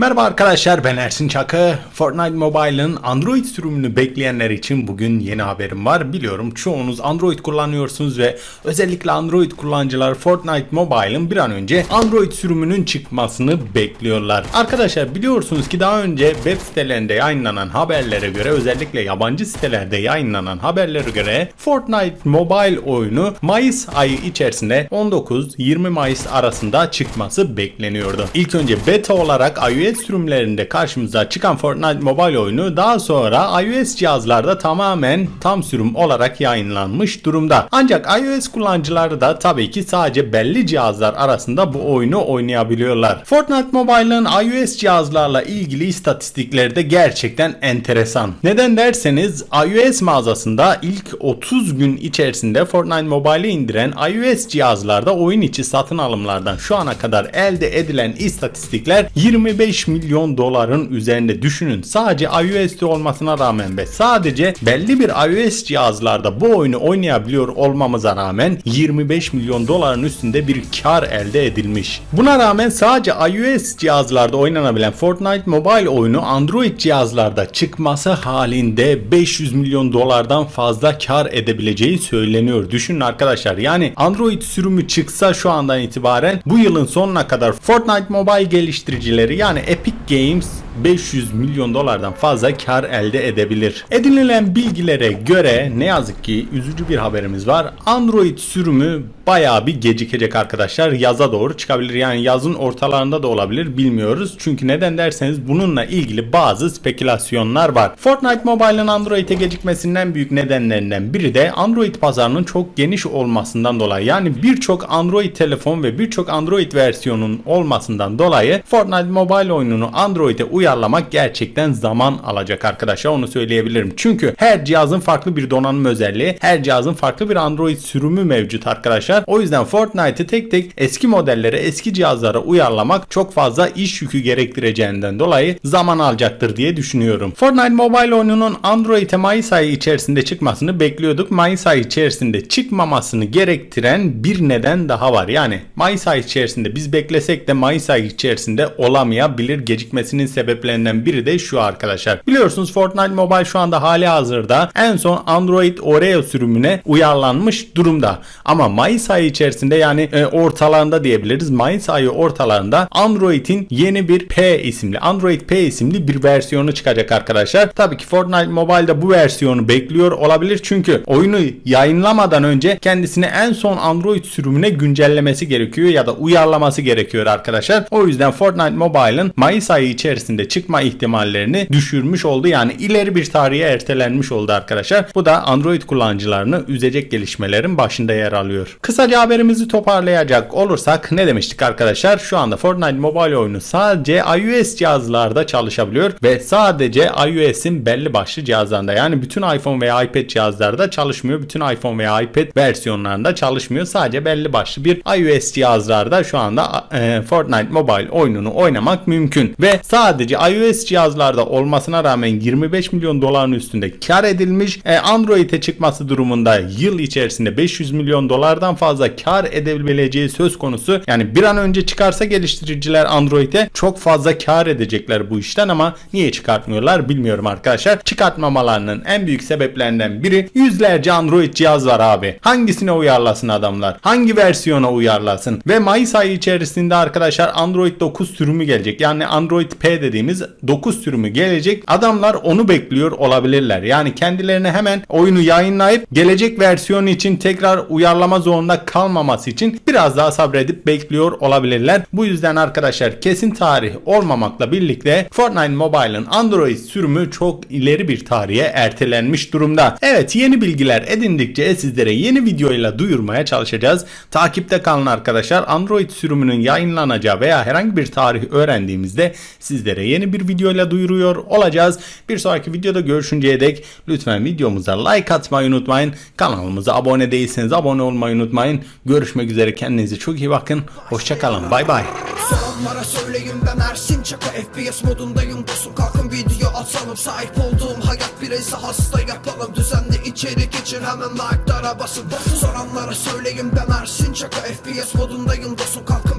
Merhaba arkadaşlar ben Ersin Çakı. Fortnite Mobile'ın Android sürümünü bekleyenler için bugün yeni haberim var. Biliyorum çoğunuz Android kullanıyorsunuz ve özellikle Android kullanıcılar Fortnite Mobile'ın bir an önce Android sürümünün çıkmasını bekliyorlar. Arkadaşlar biliyorsunuz ki daha önce web sitelerinde yayınlanan haberlere göre özellikle yabancı sitelerde yayınlanan haberlere göre Fortnite Mobile oyunu Mayıs ayı içerisinde 19-20 Mayıs arasında çıkması bekleniyordu. İlk önce beta olarak iOS sürümlerinde karşımıza çıkan Fortnite Mobile oyunu daha sonra iOS cihazlarda tamamen tam sürüm olarak yayınlanmış durumda. Ancak iOS kullanıcıları da tabii ki sadece belli cihazlar arasında bu oyunu oynayabiliyorlar. Fortnite Mobile'ın iOS cihazlarla ilgili istatistikleri de gerçekten enteresan. Neden derseniz iOS mağazasında ilk 30 gün içerisinde Fortnite Mobile'i indiren iOS cihazlarda oyun içi satın alımlardan şu ana kadar elde edilen istatistikler 25 milyon doların üzerinde düşünün. Sadece iOS'te olmasına rağmen ve sadece belli bir iOS cihazlarda bu oyunu oynayabiliyor olmamıza rağmen 25 milyon doların üstünde bir kar elde edilmiş. Buna rağmen sadece iOS cihazlarda oynanabilen Fortnite Mobile oyunu Android cihazlarda çıkması halinde 500 milyon dolardan fazla kar edebileceği söyleniyor. Düşünün arkadaşlar yani Android sürümü çıksa şu andan itibaren bu yılın sonuna kadar Fortnite Mobile geliştiricileri yani Epic Games 500 milyon dolardan fazla kar elde edebilir. Edinilen bilgilere göre ne yazık ki üzücü bir haberimiz var. Android sürümü bayağı bir gecikecek arkadaşlar. Yaza doğru çıkabilir. Yani yazın ortalarında da olabilir bilmiyoruz. Çünkü neden derseniz bununla ilgili bazı spekülasyonlar var. Fortnite Mobile'ın Android'e gecikmesinden büyük nedenlerinden biri de Android pazarının çok geniş olmasından dolayı. Yani birçok Android telefon ve birçok Android versiyonun olmasından dolayı Fortnite Mobile oyununu Android'e uyarlamak gerçekten zaman alacak arkadaşlar onu söyleyebilirim. Çünkü her cihazın farklı bir donanım özelliği, her cihazın farklı bir Android sürümü mevcut arkadaşlar. O yüzden Fortnite'ı tek tek eski modellere, eski cihazlara uyarlamak çok fazla iş yükü gerektireceğinden dolayı zaman alacaktır diye düşünüyorum. Fortnite Mobile oyununun Android'e Mayıs ayı içerisinde çıkmasını bekliyorduk. Mayıs ayı içerisinde çıkmamasını gerektiren bir neden daha var. Yani Mayıs ayı içerisinde biz beklesek de Mayıs ayı içerisinde olamayabilir. Gecikmesinin sebeplerinden biri de şu arkadaşlar. Biliyorsunuz Fortnite Mobile şu anda hali hazırda en son Android Oreo sürümüne uyarlanmış durumda. Ama Mayıs ayı içerisinde yani e, ortalarında diyebiliriz. Mayıs ayı ortalarında Android'in yeni bir P isimli Android P isimli bir versiyonu çıkacak arkadaşlar. Tabii ki Fortnite Mobile'da bu versiyonu bekliyor olabilir. Çünkü oyunu yayınlamadan önce kendisini en son Android sürümüne güncellemesi gerekiyor ya da uyarlaması gerekiyor arkadaşlar. O yüzden Fortnite Mobile'ın Mayıs ayı içerisinde çıkma ihtimallerini düşürmüş oldu. Yani ileri bir tarihe ertelenmiş oldu arkadaşlar. Bu da Android kullanıcılarını üzecek gelişmelerin başında yer alıyor. Kısaca haberimizi toparlayacak olursak ne demiştik arkadaşlar? Şu anda Fortnite Mobile oyunu sadece iOS cihazlarda çalışabiliyor ve sadece iOS'in belli başlı cihazlarında yani bütün iPhone veya iPad cihazlarda çalışmıyor. Bütün iPhone veya iPad versiyonlarında çalışmıyor. Sadece belli başlı bir iOS cihazlarda şu anda e, Fortnite Mobile oyununu oynamak mümkün ve sadece iOS cihazlarda olmasına rağmen 25 milyon doların üstünde kar edilmiş. E, Android'e çıkması durumunda yıl içerisinde 500 milyon dolardan fazla kar edebileceği söz konusu. Yani bir an önce çıkarsa geliştiriciler Android'e çok fazla kar edecekler bu işten ama niye çıkartmıyorlar bilmiyorum arkadaşlar. Çıkartmamalarının en büyük sebeplerinden biri yüzlerce Android cihaz var abi. Hangisine uyarlasın adamlar? Hangi versiyona uyarlasın? Ve Mayıs ayı içerisinde arkadaşlar Android 9 sürümü gelecek. Yani Android P dediğimiz 9 sürümü gelecek. Adamlar onu bekliyor olabilirler. Yani kendilerine hemen oyunu yayınlayıp gelecek versiyon için tekrar uyarlama zorunda kalmaması için biraz daha sabredip bekliyor olabilirler. Bu yüzden arkadaşlar kesin tarih olmamakla birlikte Fortnite Mobile'ın Android sürümü çok ileri bir tarihe ertelenmiş durumda. Evet yeni bilgiler edindikçe sizlere yeni videoyla duyurmaya çalışacağız. Takipte kalın arkadaşlar. Android sürümünün yayınlanacağı veya herhangi bir tarih öğrendiğimizde sizlere yeni bir videoyla duyuruyor olacağız. Bir sonraki videoda görüşünceye dek lütfen videomuza like atmayı unutmayın. Kanalımıza abone değilseniz abone olmayı unutmayın. Görüşmek üzere kendinize çok iyi bakın. Hoşçakalın. Bay bay. Soranlara söyleyin ben Ersin Çaka FPS modundayım dostum kalkın video atalım Sahip olduğum hayat bireyse hasta yapalım Düzenli içerik için hemen like'lara basın Soranlara söyleyin ben Ersin Çaka FPS modundayım dostum kalkın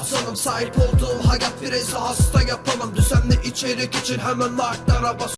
atalım Sahip olduğum hayat biraz hasta yapalım Düzenli içerik için hemen like'lara bas